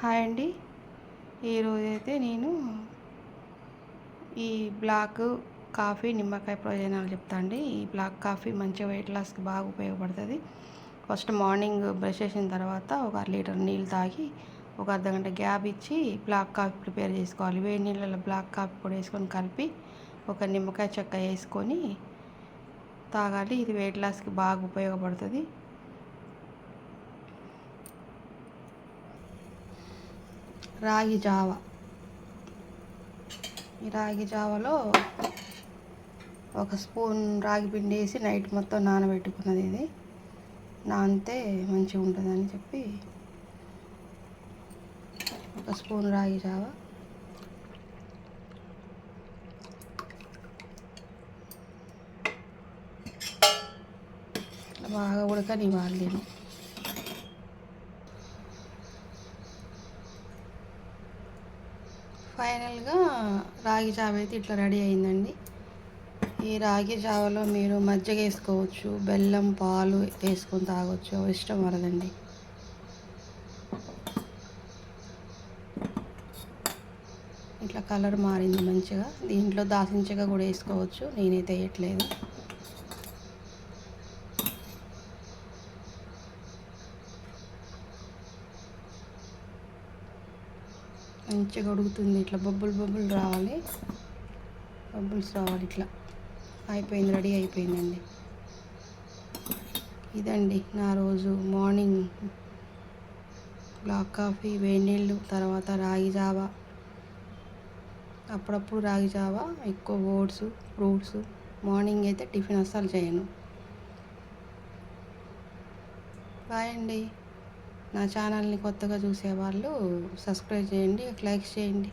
Hi అండి. ఈరోజైతే నేను ఈ బ్లాక్ కాఫీ నిమ్మకాయ ప్రయోజనాలు చెప్తా అండి. ఈ బ్లాక్ కాఫీ మంచిగా వెయిట్ లాస్కి బాగా ఉపయోగపడుతుంది. ఫస్ట్ మార్నింగ్ బ్రష్ చేసిన తర్వాత ఒక అర లీటర్ నీళ్ళు తాగి ఒక అర్ధగంట గ్యాప్ ఇచ్చి బ్లాక్ కాఫీ ప్రిపేర్ చేసుకోవాలి. వేడి నీళ్ళలో బ్లాక్ కాఫీ పొడి వేసుకొని కలిపి ఒక నిమ్మకాయ చెక్క వేసుకొని తాగాలి. ఇది వెయిట్ లాస్కి బాగా ఉపయోగపడుతుంది. రాగి జావ. ఈ రాగి జావలో ఒక స్పూన్ రాగి పిండి వేసి నైట్ మొత్తం నానబెట్టుకున్నది ఇది. నానితే మంచిగా ఉంటుందని చెప్పి ఒక స్పూన్ రాగి జావ. బాగా ఉడకనివ్వాలి నేను. ఫైనల్గా రాగి జావ అయితే ఇట్లా రెడీ అయిందండి. ఈ రాగి జావలో మీరు మజ్జిగ వేసుకోవచ్చు బెల్లం పాలు వేసుకొని తాగొచ్చు ఇష్టం వరదండి. ఇట్లా కలర్ మారింది మంచిగా. దీంట్లో దాసించగా కూడా వేసుకోవచ్చు నేనైతే వేయట్లేదు. మంచిగా ఉడుకుతుంది. ఇట్లా బొబ్బులు బొబ్బులు రావాలి. బొబ్బుల్స్ రావాలి ఇట్లా. అయిపోయింది రెడీ అయిపోయిందండి. ఇదండి నా రోజు మార్నింగ్. బ్లాక్ కాఫీ వేడి నీళ్ళు తర్వాత రాగి జావా. అప్పుడప్పుడు రాగి జావా ఎక్కువ ఓట్స్ ఫ్రూట్స్. మార్నింగ్ అయితే టిఫిన్ అస్సలు చేయను. బాయ్ అండి. నా ఛానల్ని కొత్తగా చూసేవాళ్ళు సబ్స్క్రైబ్ చేయండి లైక్ చేయండి.